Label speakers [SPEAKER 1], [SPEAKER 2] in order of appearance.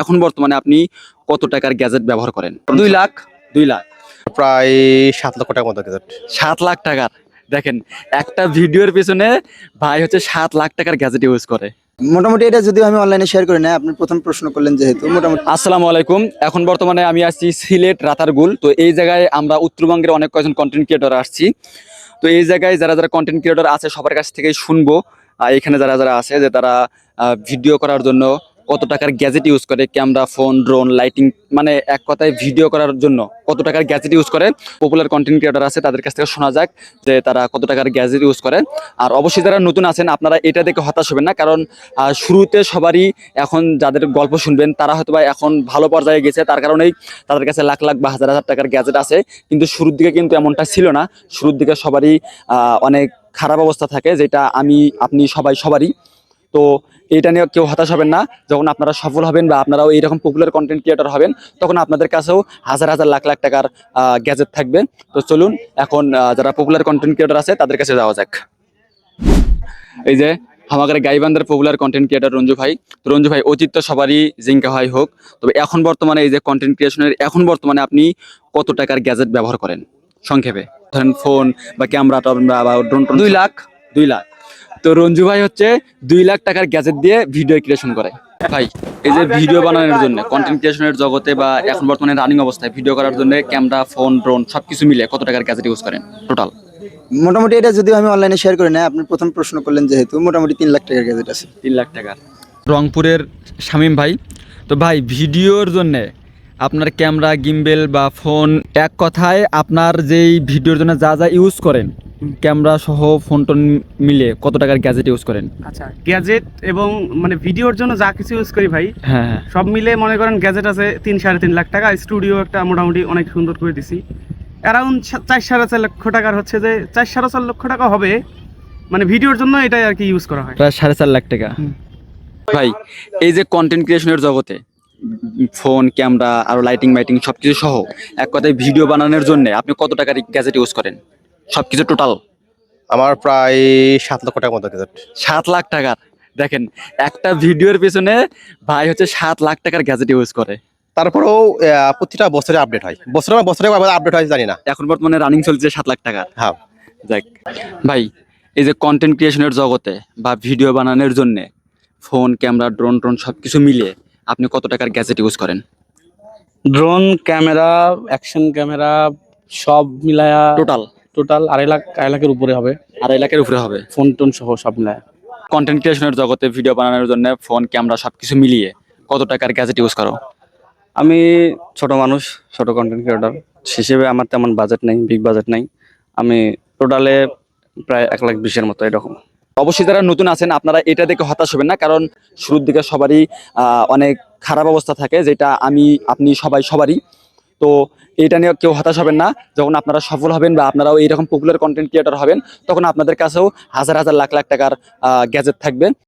[SPEAKER 1] এখন বর্তমানে আপনি কত টাকার গ্যাজেট ব্যবহার করেন? দুই লাখ? দুই লাখ।
[SPEAKER 2] প্রায় সাত লক্ষ টাকার মতো গ্যাজেট।
[SPEAKER 1] সাত লাখ টাকার? দেখেন একটা ভিডিওর পেছনে ভাই হচ্ছে সাত লাখ টাকার গ্যাজেট ইউজ করে।
[SPEAKER 3] মোটামুটি এটা যদিও আমি অনলাইনে শেয়ার করি না আপনি প্রথম প্রশ্ন করলেন যেহেতু মোটামুটি।
[SPEAKER 1] আসসালামু আলাইকুম। এখন বর্তমানে আমি আসছি সিলেট রাতারগুল। তো এই জায়গায় আমরা উত্তরবঙ্গের অনেক কয়েকজন কন্টেন্ট ক্রিয়েটর আসছি। তো এই জায়গায় যারা যারা কন্টেন্ট ক্রিয়েটর আছে সবার কাছ থেকে শুনব। এখানে যারা যারা আছে যে তারা ভিডিও করার জন্য কত টাকার গ্যাজেট ইউজ করে ক্যামেরা ফোন ড্রোন লাইটিং মানে এক কথায় ভিডিও করার জন্য কত টাকার গ্যাজেট ইউজ করে পপুলার কন্টেন্ট ক্রিয়েটর আছে, তাদের কাছ থেকে শোনা যাক যে তারা কত টাকার গ্যাজেট ইউজ করে। আর অবশ্যই যারা নতুন আছেন, আপনারা এটা দেখে হতাশ হবেন না, কারণ শুরুতে সবারই এখন যাদের গল্প শুনবেন, তারা হয়তো এখন ভালো পর্যায়ে গেছে, তার কারণেই তাদের কাছে লাখ লাখ বা হাজার হাজার টাকার গ্যাজেট আছে। কিন্তু শুরুর দিকে কিন্তু এমনটা ছিল না। শুরুর দিকে সবারই অনেক খারাপ অবস্থা থাকে, যেটা আমি, আপনি সবাই, সবারই তো এটা নিয়ে কেউ হতাশ হবেন না। যখন আপনারা সফল হবেন বা আপনারাও এইরকম পপুলার কন্টেন্ট ক্রিয়েটর হবেন তখন আপনাদের কাছেও হাজার হাজার লাখ লাখ টাকার গ্যাজেট থাকবে। তো চলুন এখন যারা পপুলার কন্টেন্ট ক্রিয়েটর আছে তাদের কাছে যাওয়া যাক। এই যে আমাদের গাইবান্ধার পপুলার কন্টেন্ট ক্রিয়েটর রঞ্জু ভাই। তো রঞ্জু ভাই অতীত তো সবারই জিঙ্কা হয় হোক তবে এখন বর্তমানে এই যে কন্টেন্ট ক্রিয়েশনের এখন বর্তমানে আপনি কত টাকার গ্যাজেট ব্যবহার করেন? সংক্ষেপে। ধরেন ফোন বা ক্যামেরা বা ড্রোন দুই লাখ। দুই লাখ। তো রঞ্জু ভাই হচ্ছে দুই লাখ টাকার গ্যাজেট দিয়ে ভিডিও ক্রিয়েশন করে। ভাই এই যে ভিডিও বানানোর জন্য কন্টেন্ট ক্রিয়েশনের জগতে বা এখন বর্তমানে রানিং অবস্থায় ভিডিও করার জন্য ক্যামেরা ফোন ড্রোন সবকিছু মিলে কত টাকার গ্যাজেট ইউজ করেন টোটাল
[SPEAKER 3] মোটামুটি এটা যদিও আমি অনলাইনে শেয়ার করি না আপনি প্রথম প্রশ্ন করলেন যেহেতু মোটামুটি তিন লাখ টাকার গ্যাজেট আছে।
[SPEAKER 1] তিন লাখ টাকার। রংপুরের শামীম ভাই তো ভাই ভিডিওর জন্য আপনার ক্যামেরা গিম্বেল বা ফোন এক কথায় আপনার যেই ভিডিওর জন্য যা যা ইউজ করেন ক্যামেরা সহ ফোন টোন মিলে কত টাকার গ্যাজেট ইউজ করেন?
[SPEAKER 4] আচ্ছা গ্যাজেট এবং মানে ভিডিওর জন্য যা কিছু ইউজ করি ভাই
[SPEAKER 1] হ্যাঁ হ্যাঁ।
[SPEAKER 4] সব মিলে মনে করেন গ্যাজেট আছে তিন সাড়ে তিন লাখ টাকা। স্টুডিও একটা মোটামুটি অনেক সুন্দর করে দিছি। অ্যারাউন্ড চার সাড়ে চার লক্ষ টাকার হচ্ছে যে চার সাড়ে চার লক্ষ টাকা হবে মানে ভিডিওর জন্য এটাই আর কি ইউজ করা হয়।
[SPEAKER 1] প্রায় সাড়ে চার লাখ টাকা। ভাই এই যে কন্টেন্ট ক্রিয়েশনের জগতে ফোন ক্যামেরা আর লাইটিং মাইটিং সব কিছু সহ। এক কথায় ভিডিও বানানোর জন্য আপনি কত টাকার গ্যাজেট ইউজ করেন? সব কিছু টোটাল
[SPEAKER 2] আমার প্রায় সাত লক্ষ টাকার মতো গ্যাজেট
[SPEAKER 1] সাত লাখ টাকার? দেখেন একটা ভিডিওর পেছনে ভাই হচ্ছে সাত লাখ টাকার গ্যাজেট ইউজ করে।
[SPEAKER 2] তারপরেও প্রতিটা বছরে আপডেট হয়। বছরে না বছরে আপডেট হয় জানি না।
[SPEAKER 1] এখন বর্তমানে রানিং চলছে সাত লাখ টাকা
[SPEAKER 2] হ্যাঁ।
[SPEAKER 1] যাক ভাই এই যে কন্টেন্ট ক্রিয়েশনের জগতে বা ভিডিও বানানোর জন্য ফোন ক্যামেরা ড্রোন ট্রোন সব কিছু মিলিয়ে আপনি কত টাকার গ্যাজেট ইউজ করেন?
[SPEAKER 5] ড্রোন ক্যামেরা অ্যাকশন ক্যামেরা সব মিলায়া
[SPEAKER 1] টোটাল
[SPEAKER 5] টোটাল আড়াই লাখ আড়াই লাখের উপরে হবে।
[SPEAKER 1] আড়াই লাখের উপরে হবে?
[SPEAKER 5] ফোন টোন সহ সব মিলায়া।
[SPEAKER 1] কন্টেন্ট ক্রিয়েশনের জগতে ভিডিও বানানোর জন্য ফোন ক্যামেরা সব কিছু মিলিয়ে কত টাকার গ্যাজেট ইউজ করো?
[SPEAKER 6] আমি ছোট মানুষ ছোট কন্টেন্ট ক্রিয়েটর হিসেবে আমার তেমন বাজেট নেই বিগ বাজেট নেই। আমি টোটালে প্রায় এক লাখ বিশের মতো এরকম।
[SPEAKER 1] অবশ্যই যারা নতুন আছেন, আপনারা এটা দেখে হতাশ হবেন না, কারণ শুরুর দিকে সবারই অনেক খারাপ অবস্থা থাকে, যেটা আমি, আপনি সবাই, সবারই। তো এটা নিয়ে কেউ হতাশ হবেন না, যখন আপনারা সফল হবেন বা আপনারাও এইরকম পপুলার কন্টেন্ট ক্রিয়েটার হবেন, তখন আপনাদের কাছেও হাজার হাজার, লাখ লাখ টাকার গ্যাজেট থাকবে।